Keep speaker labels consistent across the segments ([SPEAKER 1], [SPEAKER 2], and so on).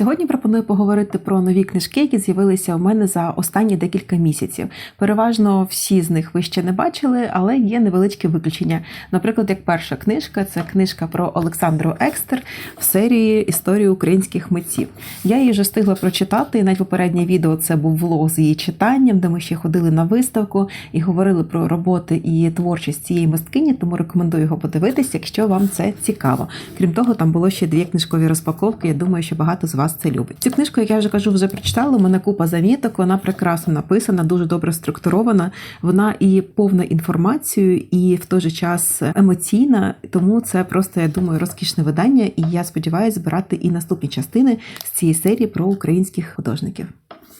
[SPEAKER 1] Сьогодні пропоную поговорити про нові книжки, які з'явилися у мене за останні декілька місяців. Переважно всі з них ви ще не бачили, але є невеличкі виключення. Наприклад, як перша книжка це книжка про Олександру Екстер в серії Історії українських митців. Я її вже встигла прочитати, і навіть попереднє відео це був влог з її читанням, де ми ще ходили на виставку і говорили про роботи і творчість цієї мисткині, тому рекомендую його подивитись, якщо вам це цікаво. Крім того, там було ще дві книжкові розпаковки. Я думаю, що багато з вас це любить. Цю книжку, як я вже кажу, вже прочитала. У мене купа заміток. Вона прекрасно написана, дуже добре структурована. Вона і повна інформацією, і в той же час емоційна. Тому це просто я думаю розкішне видання. І я сподіваюся збирати і наступні частини з цієї серії про українських художників.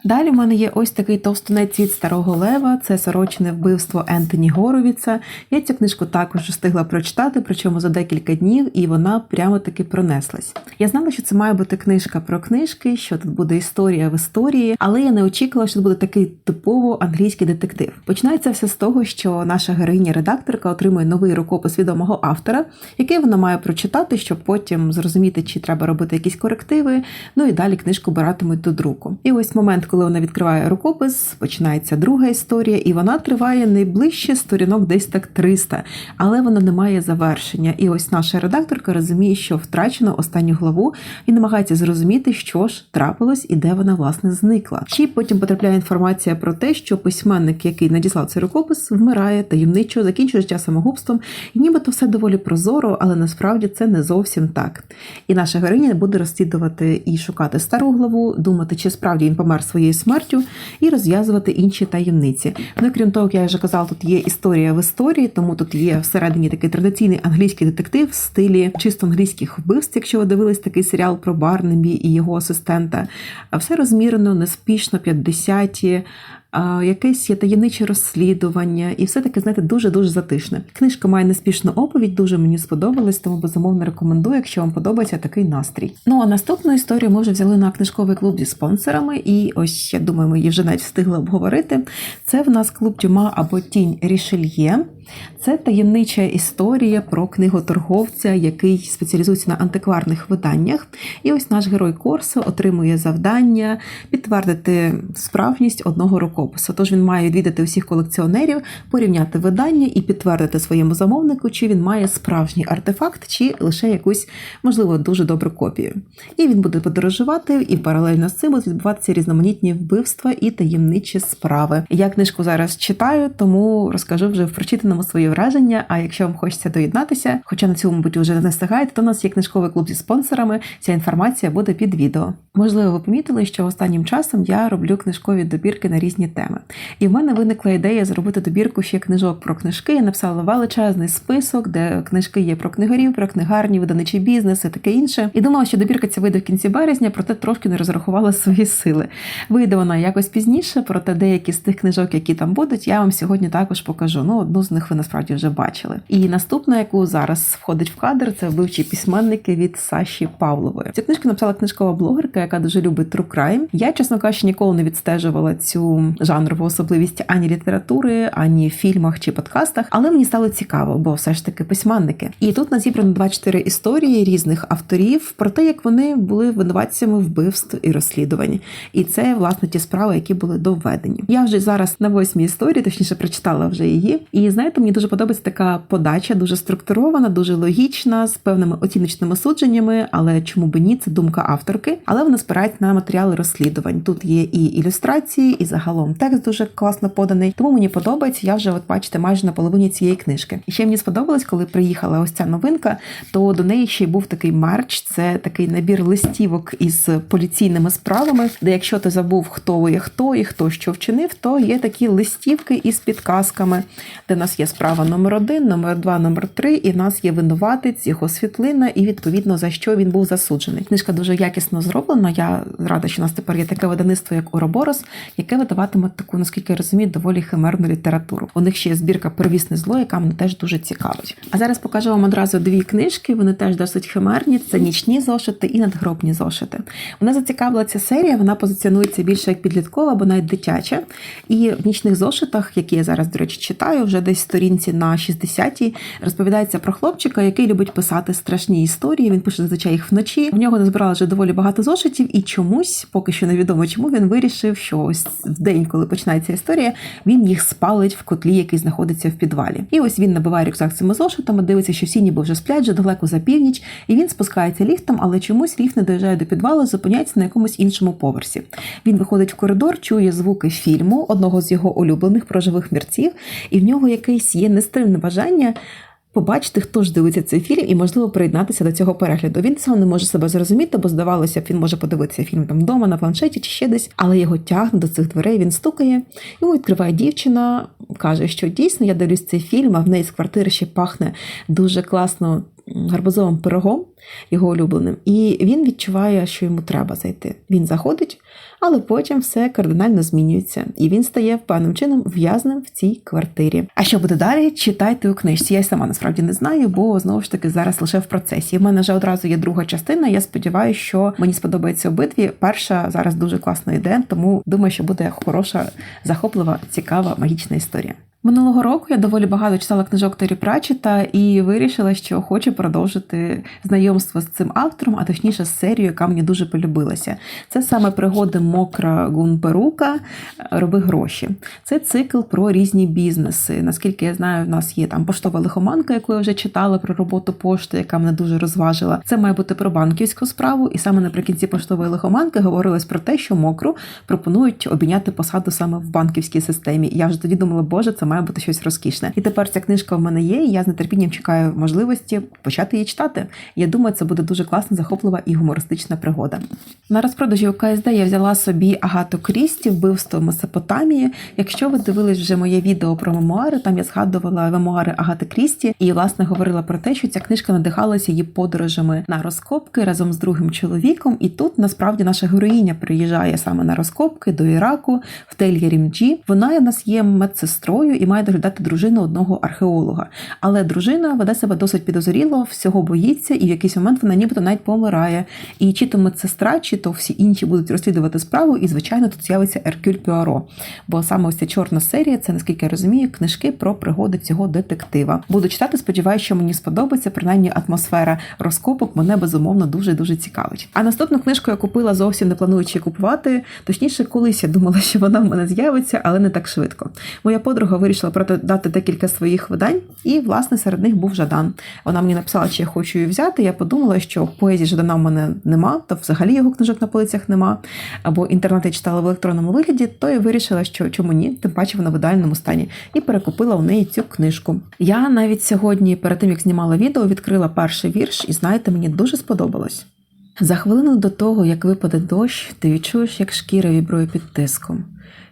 [SPEAKER 1] Далі в мене є ось такий товстунець від старого лева. Це сорочне вбивство Ентоні Горовіца. Я цю книжку також встигла прочитати, причому за декілька днів, і вона прямо таки пронеслась. Я знала, що це має бути книжка про книжки, що тут буде історія в історії, але я не очікувала, що це буде такий типово англійський детектив. Починається все з того, що наша героїня-редакторка отримує новий рукопис відомого автора, який вона має прочитати, щоб потім зрозуміти, чи треба робити якісь корективи. Ну і далі книжку биратимуть до друку. І ось момент, коли вона відкриває рукопис, починається друга історія, і вона триває найближче сторінок десь так 300, але вона не має завершення. І ось наша редакторка розуміє, що втрачено останню главу і намагається зрозуміти, що ж трапилось і де вона власне зникла. Й потім потрапляє інформація про те, що письменник, який надіслав цей рукопис, вмирає таємничо, закінчує життя самогубством, і нібито все доволі прозоро, але насправді це не зовсім так. І наша героїня буде розслідувати і шукати стару главу, думати, чи справді він помер своєю смертю, і розв'язувати інші таємниці. Ну крім того, як я вже казала, тут є історія в історії, тому тут є всередині такий традиційний англійський детектив в стилі чисто англійських вбивств, якщо ви дивились такий серіал про Барнебі і його асистента. Все розмірено, неспішно, 50-ті, а, якесь є таємниче розслідування, і все таки, знаєте, дуже дуже затишне. Книжка має неспішну оповідь, дуже мені сподобалась, тому безумовно рекомендую, якщо вам подобається такий настрій. Ну а наступну історію ми вже взяли на книжковий клуб зі спонсорами, і ось я думаю, ми її вже навіть встигли обговорити. Це в нас клуб Дюма або Тінь Рішельє. Це таємнича історія про книготорговця, який спеціалізується на антикварних виданнях. І ось наш герой Корсо отримує завдання підтвердити справжність одного рукопису. Тож він має відвідати усіх колекціонерів, порівняти видання і підтвердити своєму замовнику, чи він має справжній артефакт, чи лише якусь, можливо, дуже добру копію. І він буде подорожувати, і паралельно з цим відбуватися різноманітні вбивства і таємничі справи. Я книжку зараз читаю, тому розкажу вже в прочитаному свої враження. А якщо вам хочеться доєднатися, хоча на цьому, мабуть, вже не встигаєте, то у нас є книжковий клуб зі спонсорами. Ця інформація буде під відео. Можливо, ви помітили, що останнім часом я роблю книжкові добірки на різні теми. І в мене виникла ідея зробити добірку ще книжок про книжки. Я написала величезний список, де книжки є про книгарів, про книгарні, видавничий бізнес і таке інше. І думала, що добірка ця вийде в кінці березня, проте трошки не розрахувала свої сили. Вийде вона якось пізніше, проте деякі з тих книжок, які там будуть, я вам сьогодні також покажу. Ну, одну з них ви насправді вже бачили. І наступна, яку зараз входить в кадр, це вбивчі письменники від Саші Павлової. Цю книжку написала книжкова блогерка, яка дуже любить true crime. Я, чесно кажучи, ніколи не відстежувала цю жанрову особливість ані літератури, ані в фільмах чи подкастах, але мені стало цікаво, бо все ж таки письменники. І тут нас зібрано 24 історії різних авторів про те, як вони були винуватцями вбивств і розслідувань. І це власне ті справи, які були доведені. Я вже зараз на восьмій історії, точніше прочитала вже її. І знаєте, мені дуже подобається така подача, дуже структурована, дуже логічна, з певними оціночними судженнями. Але чому би ні, це думка авторки. Але вона спирається на матеріали розслідувань. Тут є і ілюстрації, і загалом текст дуже класно поданий. Тому мені подобається. Я вже от бачите майже на половині цієї книжки. І ще мені сподобалось, коли приїхала ось ця новинка, то до неї ще й був такий мерч. Це такий набір листівок із поліційними справами, де якщо ти забув, хто є хто і хто що вчинив, то є такі листівки із підказками, де в є справа номер один, номер два, номер три, і в нас є винуватець, його світлина, і відповідно за що він був засуджений. Книжка дуже якісно зроблена. Я рада, що у нас тепер є таке видавництво, як Уроборос, яке видаватиме таку, наскільки я розумію, доволі химерну літературу. У них ще є збірка Первісне зло, яка мене теж дуже цікавить. А зараз покажу вам одразу дві книжки. Вони теж досить химерні. Це нічні зошити і надгробні зошити. Мене зацікавила ця серія. Вона позиціонується більше як підліткова або навіть дитяча. І в нічних зошитах, які я зараз, до речі, читаю, вже десь сторінці на 60-й розповідається про хлопчика, який любить писати страшні історії. Він пише зазвичай їх вночі. В нього назбирали вже доволі багато зошитів, і чомусь, поки що невідомо чому, він вирішив, що ось в день, коли починається історія, він їх спалить в котлі, який знаходиться в підвалі. І ось він набиває рюкзак цими зошитами, дивиться, що всі ніби вже сплять, вже далеко за північ, і він спускається ліфтом, але чомусь ліфт не доїжджає до підвалу, зупиняється на якомусь іншому поверсі. Він виходить в коридор, чує звуки фільму, одного з його улюблених про живих мірців, і в нього якесь є нестримне бажання. Побачити, хто ж дивиться цей фільм, і можливо приєднатися до цього перегляду. Він сам не може себе зрозуміти, бо здавалося б, він може подивитися фільм там вдома, на планшеті чи ще десь, але його тягне до цих дверей. Він стукає, йому відкриває дівчина, каже, що дійсно я дивлюсь цей фільм, а в неї з квартири ще пахне дуже класно гарбузовим пирогом, його улюбленим. І він відчуває, що йому треба зайти. Він заходить, але потім все кардинально змінюється, і він стає певним чином в'язним в цій квартирі. А що буде далі? Читайте у книжці. Я й сама насправді не знаю, бо знову ж таки зараз лише в процесі. У мене вже одразу є друга частина. Я сподіваюся, що мені сподобається обидві. Перша зараз дуже класна ідея, тому думаю, що буде хороша, захоплива, цікава, магічна історія. Минулого року я доволі багато читала книжок Террі Пратчета і вирішила, що хочу продовжити знайомство з цим автором, а точніше з серією, яка мені дуже полюбилася. Це саме пригоди Мокра Гунперука Роби гроші. Це цикл про різні бізнеси. Наскільки я знаю, в нас є там поштова лихоманка, яку я вже читала про роботу пошти, яка мене дуже розважила. Це має бути про банківську справу, і саме наприкінці поштової лихоманки говорилось про те, що мокру пропонують обійняти посаду саме в банківській системі. Я вже тоді думала, боже, це має бути щось розкішне. І тепер ця книжка в мене є. і Я з нетерпінням чекаю можливості почати її читати. Я думаю, це буде дуже класна, захоплива і гумористична пригода. На розпродажі у КСД я взяла собі Агату Крісті, вбивство Месопотамії. Якщо ви дивились вже моє відео про мемуари, там я згадувала мемуари Агати Крісті і власне говорила про те, що ця книжка надихалася її подорожами на розкопки разом з другим чоловіком. І тут насправді наша героїня приїжджає саме на розкопки до Іраку в Тель-Єрімджі. Вона у нас є медсестрою і має доглядати дружину одного археолога. Але дружина веде себе досить підозріло, всього боїться, і в якийсь момент вона нібито навіть помирає. І чи то медсестра, чи то всі інші будуть розслідувати справу, і звичайно тут з'явиться Еркюль Пюаро. Бо саме ось ця чорна серія, це наскільки я розумію, книжки про пригоди цього детектива. Буду читати, сподіваюся, що мені сподобається. Принаймні атмосфера розкопок мене безумовно дуже дуже цікавить. А наступну книжку я купила зовсім не плануючи купувати. Точніше, колись я думала, що вона в мене з'явиться, але не так швидко. Моя подруга вирішила продати декілька своїх видань, і власне серед них був Жадан. Вона мені написала, чи я хочу її взяти. Я подумала, що поезії Жадана в мене нема, то взагалі його книжок на полицях нема. Або інтернет я читала в електронному вигляді, то я вирішила, що чому ні, тим паче вона в ідеальному стані, і перекупила у неї цю книжку. Я навіть сьогодні, перед тим як знімала відео, відкрила перший вірш, і знаєте, мені дуже сподобалось. За хвилину до того, як випаде дощ, ти відчуєш, як шкіра вібрує під тиском,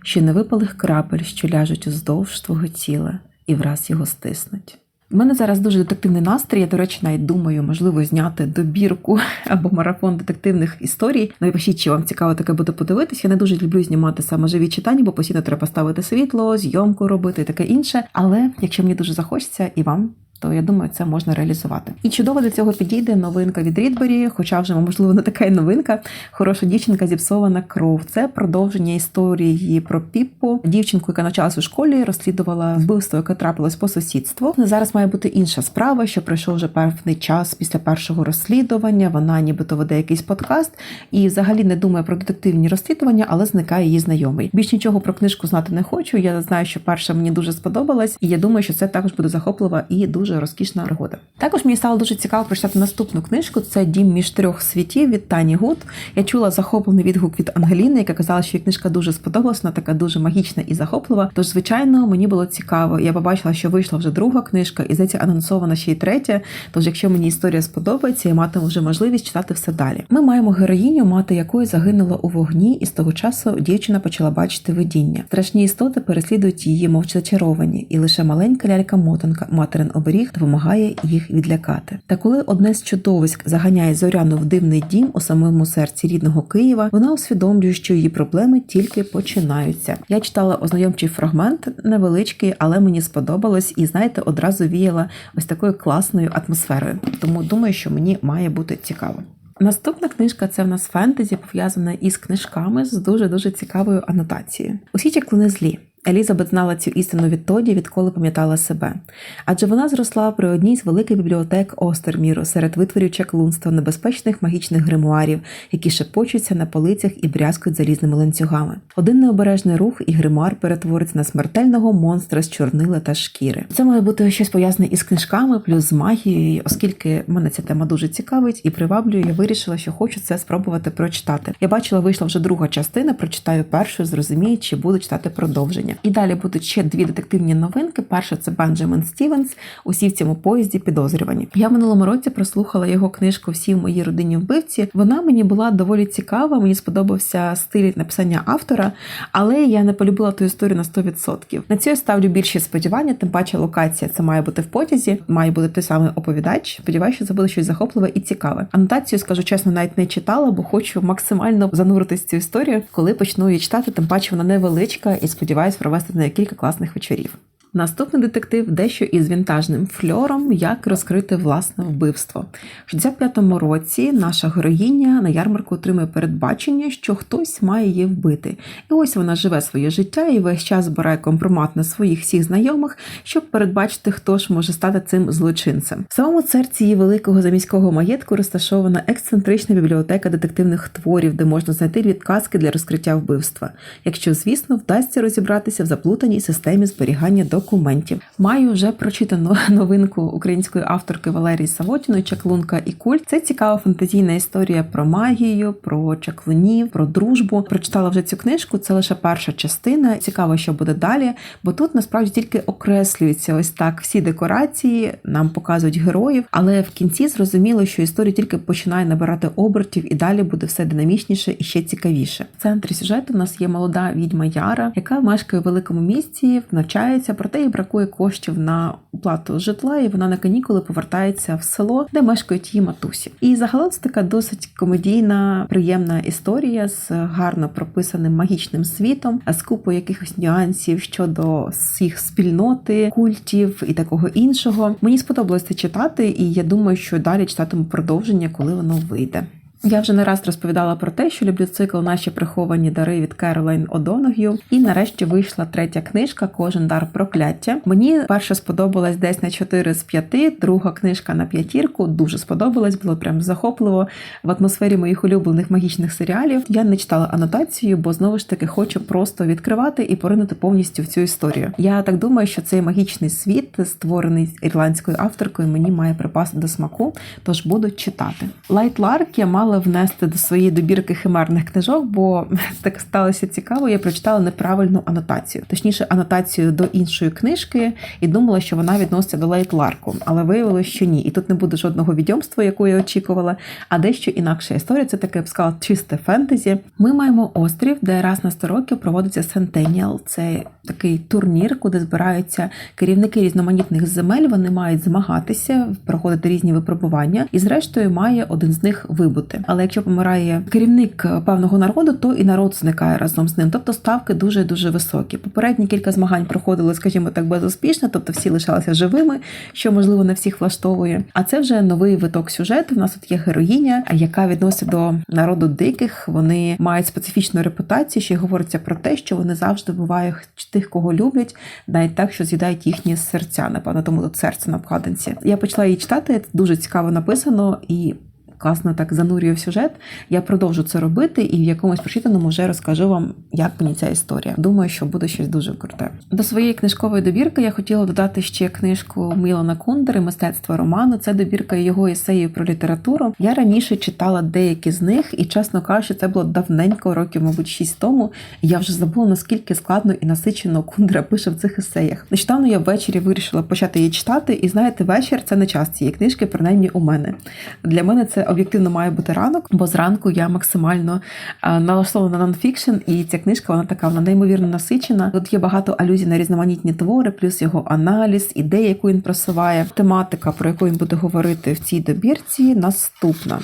[SPEAKER 1] ще невипалих крапель, що ляжуть уздовж твого тіла, і враз його стиснуть. У мене зараз дуже детективний настрій. Я, до речі, навіть думаю, можливо, зняти добірку або марафон детективних історій. Напишіть, чи вам цікаво таке буде подивитися. Я не дуже люблю знімати саме живі читання, бо постійно треба ставити світло, зйомку робити і таке інше. Але якщо мені дуже захочеться і вам. То я думаю, це можна реалізувати. І чудово для цього підійде новинка від Рідбері, хоча вже, можливо, не така й новинка. Хороша дівчинка зіпсована кров. Це продовження історії про Піппу, дівчинку, яка навчалась у школі, розслідувала вбивство, яке трапилось по сусідству. Зараз має бути інша справа, що пройшов вже певний час після першого розслідування. Вона нібито веде якийсь подкаст і взагалі не думає про детективні розслідування, але зникає її знайомий. Більш нічого про книжку знати не хочу. Я знаю, що перша мені дуже сподобалась, і я думаю, що це також буде захоплива і дуже дуже розкішна пригода. Також мені стало дуже цікаво прочитати наступну книжку. Це Дім між трьох світів від Тані Гуд. Я чула захоплений відгук від Ангеліни, яка казала, що їй книжка дуже сподобалась, вона така дуже магічна і захоплива. Тож, звичайно, мені було цікаво. Я побачила, що вийшла вже друга книжка, і здається, анонсована ще й третя. Тож, якщо мені історія сподобається, я матиму вже можливість читати все далі. Ми маємо героїню, мати якої загинула у вогні, і з того часу дівчина почала бачити видіння. Страшні істоти переслідують її, мов зачаровані, і лише маленька лялька-мотанка, материн оберіг їх допомагає їх відлякати. Та коли одне з чудовиськ заганяє зоряну в дивний дім у самому серці рідного Києва, вона усвідомлює, що її проблеми тільки починаються. Я читала ознайомчий фрагмент невеличкий, але мені сподобалось, і знаєте, одразу віяла ось такою класною атмосферою. Тому думаю, що мені має бути цікаво. Наступна книжка це в нас фентезі, пов'язана із книжками з дуже дуже цікавою анотацією. Усі чаклуни злі. Елізабет знала цю істину відтоді, відколи пам'ятала себе. Адже вона зросла при одній з великих бібліотек Остерміру серед витворів чаклунства, небезпечних магічних гримуарів, які шепочуться на полицях і брязкають залізними ланцюгами. Один необережний рух і гримуар перетвориться на смертельного монстра з чорнила та шкіри. Це має бути щось пов'язане із книжками, плюс з магією, оскільки мене ця тема дуже цікавить і приваблює, я вирішила, що хочу це спробувати прочитати. Я бачила, вийшла вже друга частина. Прочитаю першу, зрозумію, чи буду читати продовження. І далі будуть ще дві детективні новинки. Перша це Бенджамін Стівенс. Усі в цьому поїзді підозрювані. Я в минулому році прослухала його книжку Всі в моїй родині вбивці. Вона мені була доволі цікава. Мені сподобався стиль написання автора, але я не полюбила ту історію на 100%. На цю я ставлю більші сподівання, тим паче локація це має бути в потязі, має бути той самий оповідач. Сподіваюся, що це буде щось захопливе і цікаве. Анотацію скажу чесно, навіть не читала, бо хочу максимально зануритись в цю історію, коли почну її читати. Тим паче вона невеличка і сподіваюсь провести на кілька класних вечорів. Наступний детектив дещо із вінтажним фльором, як розкрити власне вбивство. В 65-му році наша героїня на ярмарку отримує передбачення, що хтось має її вбити. І ось вона живе своє життя і весь час збирає компромат на своїх всіх знайомих, щоб передбачити, хто ж може стати цим злочинцем. В самому серці її великого заміського маєтку розташована ексцентрична бібліотека детективних творів, де можна знайти відказки для розкриття вбивства, якщо, звісно, вдасться розібратися в заплутаній системі зберігання документів. Маю вже прочитану новинку української авторки Валерії Савотіної Чаклунка і культ. Це цікава фантазійна історія про магію, про чаклунів, про дружбу. Прочитала вже цю книжку. Це лише перша частина. Цікаво, що буде далі, бо тут насправді тільки окреслюються ось так всі декорації, нам показують героїв, але в кінці зрозуміло, що історія тільки починає набирати обертів, і далі буде все динамічніше і ще цікавіше. В центрі сюжету в нас є молода відьма Яра, яка мешкає у великому місті, навчається, проте їй бракує коштів на оплату житла, і вона на канікули повертається в село, де мешкають її матусі. І загалом це така досить комедійна, приємна історія з гарно прописаним магічним світом, а з купою якихось нюансів щодо всіх спільноти, культів і такого іншого. Мені сподобалось це читати, і я думаю, що далі читатиму продовження, коли воно вийде. Я вже не раз розповідала про те, що люблю цикл Наші приховані дари від Керолайн Одоног'ю. І нарешті вийшла третя книжка Кожен дар прокляття. Мені перша сподобалась десь на 4 з 5, друга книжка на п'ятірку. Дуже сподобалась, було прям захопливо в атмосфері моїх улюблених магічних серіалів. Я не читала анотацію, бо знову ж таки хочу просто відкривати і поринути повністю в цю історію. Я так думаю, що цей магічний світ, створений ірландською авторкою, мені має припасти до смаку, тож буду читати. Лайт Ларк я мала мала внести до своєї добірки химерних книжок, бо так сталося цікаво. Я прочитала неправильну анотацію, точніше, анотацію до іншої книжки, і думала, що вона відноситься до Лейт Ларку, але виявилося, що ні. І тут не буде жодного відьомства, яку я очікувала, а дещо інакша історія. Це таке я б сказала, чисте фентезі. Ми маємо острів, де раз на 100 років проводиться Сентеніал. Це такий турнір, куди збираються керівники різноманітних земель. Вони мають змагатися, проходити різні випробування, і зрештою має один з них вибути. Але якщо помирає керівник певного народу, то і народ зникає разом з ним. Тобто ставки дуже дуже високі. Попередні кілька змагань проходили, скажімо так, безуспішно, тобто всі лишалися живими, що можливо не всіх влаштовує. А це вже новий виток сюжету. У нас тут є героїня, яка відноситься до народу диких. Вони мають специфічну репутацію. Й говориться про те, що вони завжди бувають тих, кого люблять, навіть так, що з'їдають їхні серця. Напевно, тому тут серце на обкладинці. Я почала її читати. Дуже цікаво написано і класно так занурює в сюжет. Я продовжу це робити, і в якомусь прочитаному вже розкажу вам, як мені ця історія. Думаю, що буде щось дуже круте. До своєї книжкової добірки я хотіла додати ще книжку Мілана Кундери Мистецтво роману. Це добірка його есеїв про літературу. Я раніше читала деякі з них, і чесно кажучи, це було давненько, років, мабуть, шість тому. Я вже забула наскільки складно і насичено Кундера пише в цих есеях. Нещодавно я ввечері вирішила почати її читати, і знаєте, вечір це не час цієї книжки, принаймні у мене. Для мене це об'єктивно має бути ранок, бо зранку я максимально налаштована на нонфікшн, і ця книжка вона така вона неймовірно насичена. Тут є багато алюзій на різноманітні твори, плюс його аналіз, ідея, яку він просуває. Тематика, про яку він буде говорити в цій добірці, наступна.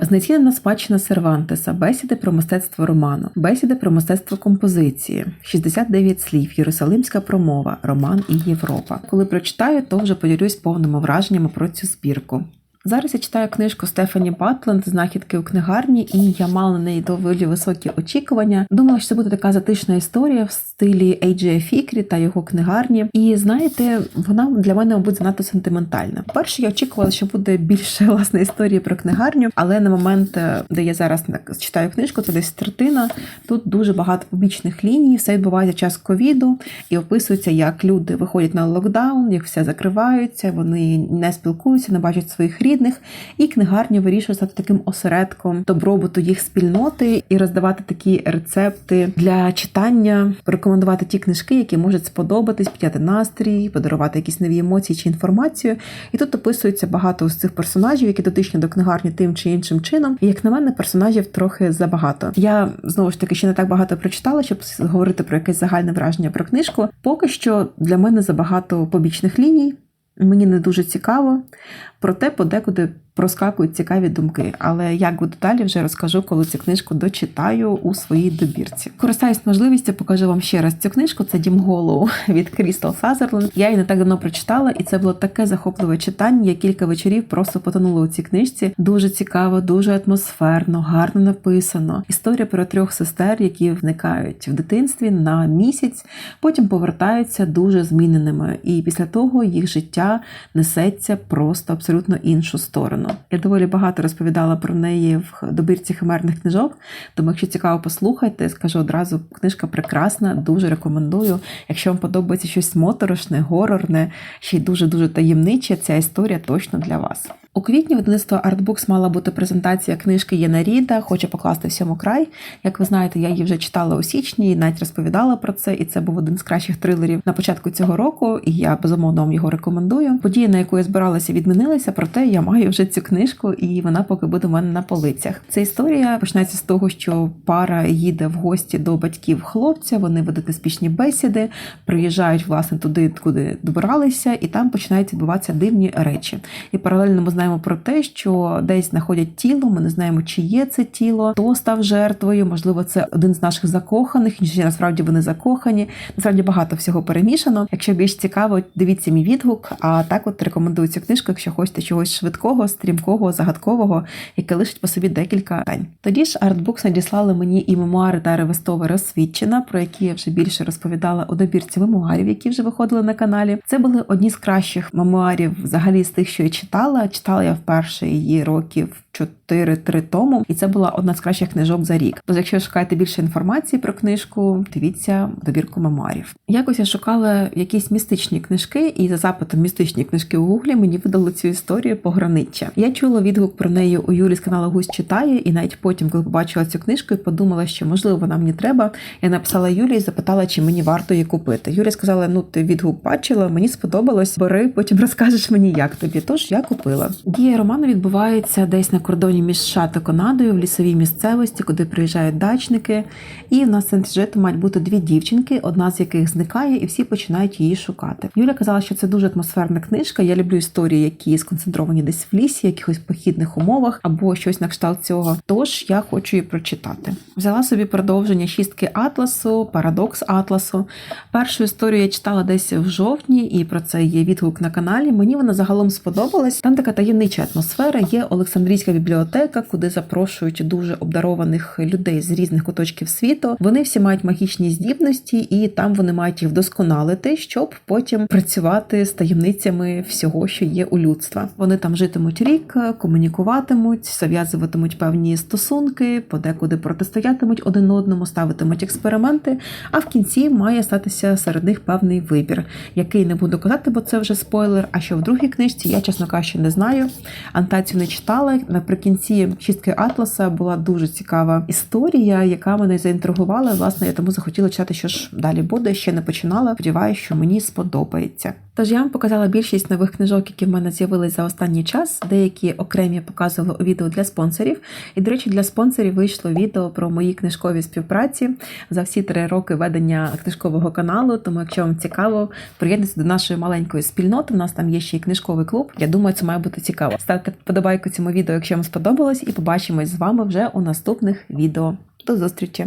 [SPEAKER 1] Знецінена спадщина Сервантеса, бесіди про мистецтво роману, бесіди про мистецтво композиції, 69 слів, Єрусалимська промова, Роман і Європа. Коли прочитаю, то вже поділюсь повними враженнями про цю збірку. Зараз я читаю книжку Стефані Батленд Знахідки у книгарні, і я мала на неї доволі високі очікування. Думала, що це буде така затишна історія в стилі Ейджея Фікрі та його книгарні. І знаєте, вона для мене мабуть занадто сентиментальна. Перше, я очікувала, що буде більше власне історії про книгарню, але на момент, е, де я зараз читаю книжку, це десь третина. Тут дуже багато побічних ліній, все відбувається час ковіду, і описується, як люди виходять на локдаун, як все закриваються, вони не спілкуються, не бачать своїх рідних, і книгарня вирішує стати таким осередком добробуту їх спільноти і роздавати такі рецепти для читання, порекомендувати ті книжки, які можуть сподобатись, підняти настрій, подарувати якісь нові емоції чи інформацію. І тут описується багато з цих персонажів, які дотичні до книгарні тим чи іншим чином. І як на мене, персонажів трохи забагато. Я знову ж таки ще не так багато прочитала, щоб говорити про якесь загальне враження про книжку. Поки що для мене забагато побічних ліній. Мені не дуже цікаво, проте подекуди проскакують цікаві думки. Але як буде далі, вже розкажу, коли цю книжку дочитаю у своїй добірці. Користаюсь можливістю, покажу вам ще раз цю книжку. Це Дім Голоу від Крістал Сазерленд. Я її не так давно прочитала, і це було таке захопливе читання. Я кілька вечорів просто потонула у цій книжці. Дуже цікаво, дуже атмосферно, гарно написано. Історія про трьох сестер, які вникають в дитинстві на місяць, потім повертаються дуже зміненими. І після того їх життя несеться просто абсолютно іншу сторону. Я доволі багато розповідала про неї в добірці химерних книжок. Тому, якщо цікаво, послухайте, скажу одразу, книжка прекрасна, дуже рекомендую. Якщо вам подобається щось моторошне, горорне, ще й дуже дуже таємниче, ця історія точно для вас. У квітні видавництва Artbooks мала бути презентація книжки Єна Ріда, хоче покласти всьому край. Як ви знаєте, я її вже читала у січні і навіть розповідала про це, і це був один з кращих трилерів на початку цього року. І я безумовно вам його рекомендую. Події, на яку я збиралася, відмінилися, проте я маю вже цю книжку, і вона поки буде у мене на полицях. Ця історія починається з того, що пара їде в гості до батьків хлопця. Вони ведуть неспішні бесіди, приїжджають власне туди, куди добиралися, і там починають відбуватися дивні речі. І паралельно ми знаємо про те, що десь знаходять тіло. Ми не знаємо, чи є це тіло, хто став жертвою. Можливо, це один з наших закоханих, ніж насправді вони закохані. Насправді багато всього перемішано. Якщо більш цікаво, дивіться мій відгук. А так, от рекомендую цю книжку, якщо хочете чогось швидкого, стрімкого, загадкового, яке лишить по собі декілька день. Тоді ж Artbooks надіслали мені і мемуари Дари Вестова розсвідчена, про які я вже більше розповідала у добірці мемуарів, які вже виходили на каналі. Це були одні з кращих мемуарів, взагалі з тих, що я читала. Читала я вперше її років 4-3 тому, і це була одна з кращих книжок за рік. Тож, якщо шукаєте більше інформації про книжку, дивіться добірку мемуарів. Якось я шукала якісь містичні книжки, і за запитом містичні книжки у гуглі мені видали цю історію пограниччя. Я чула відгук про неї у Юлі з каналу Гусь читає, і навіть потім, коли побачила цю книжку, і подумала, що можливо вона мені треба. Я написала Юлі і запитала, чи мені варто її купити. Юля сказала: Ну, ти відгук бачила, мені сподобалось. Бери, потім розкажеш мені, як тобі. Тож я купила. Дія роману відбувається десь на кордоні між США та Канадою в лісовій місцевості, куди приїжджають дачники. І в нас сюжету мають бути дві дівчинки, одна з яких зникає, і всі починають її шукати. Юля казала, що це дуже атмосферна книжка. Я люблю історії, які сконцентровані десь в лісі, якихось похідних умовах або щось на кшталт цього. Тож я хочу її прочитати. Взяла собі продовження шістки Атласу, Парадокс Атласу. Першу історію я читала десь в жовтні, і про це є відгук на каналі. Мені вона загалом сподобалась. Там така таємнича атмосфера. Є Олександрійська бібліотека, куди запрошують дуже обдарованих людей з різних куточків світу. Вони всі мають магічні здібності, і там вони мають їх вдосконалити, щоб потім працювати з таємницями всього, що є у людства. Вони там житимуть рік, комунікуватимуть, зав'язуватимуть певні стосунки, подекуди протистоятимуть один одному, ставитимуть експерименти. А в кінці має статися серед них певний вибір, який не буду казати, бо це вже спойлер. А що в другій книжці я, чесно кажучи, не знаю. Антацію не читала. Наприкінці чистки Атласа була дуже цікава історія, яка мене заінтригувала. Власне, я тому захотіла читати, що ж далі буде. Ще не починала. Сподіваюся, що мені сподобається. Тож я вам показала більшість нових книжок, які в мене з'явились за останній час. Деякі окремі показувала у відео для спонсорів. І, до речі, для спонсорів вийшло відео про мої книжкові співпраці за всі три роки ведення книжкового каналу. Тому, якщо вам цікаво, приєднуйтесь до нашої маленької спільноти. У нас там є ще й книжковий клуб. Я думаю, це має бути цікаво. Ставте вподобайку цьому відео, якщо вам сподобалось, і побачимось з вами вже у наступних відео. До зустрічі!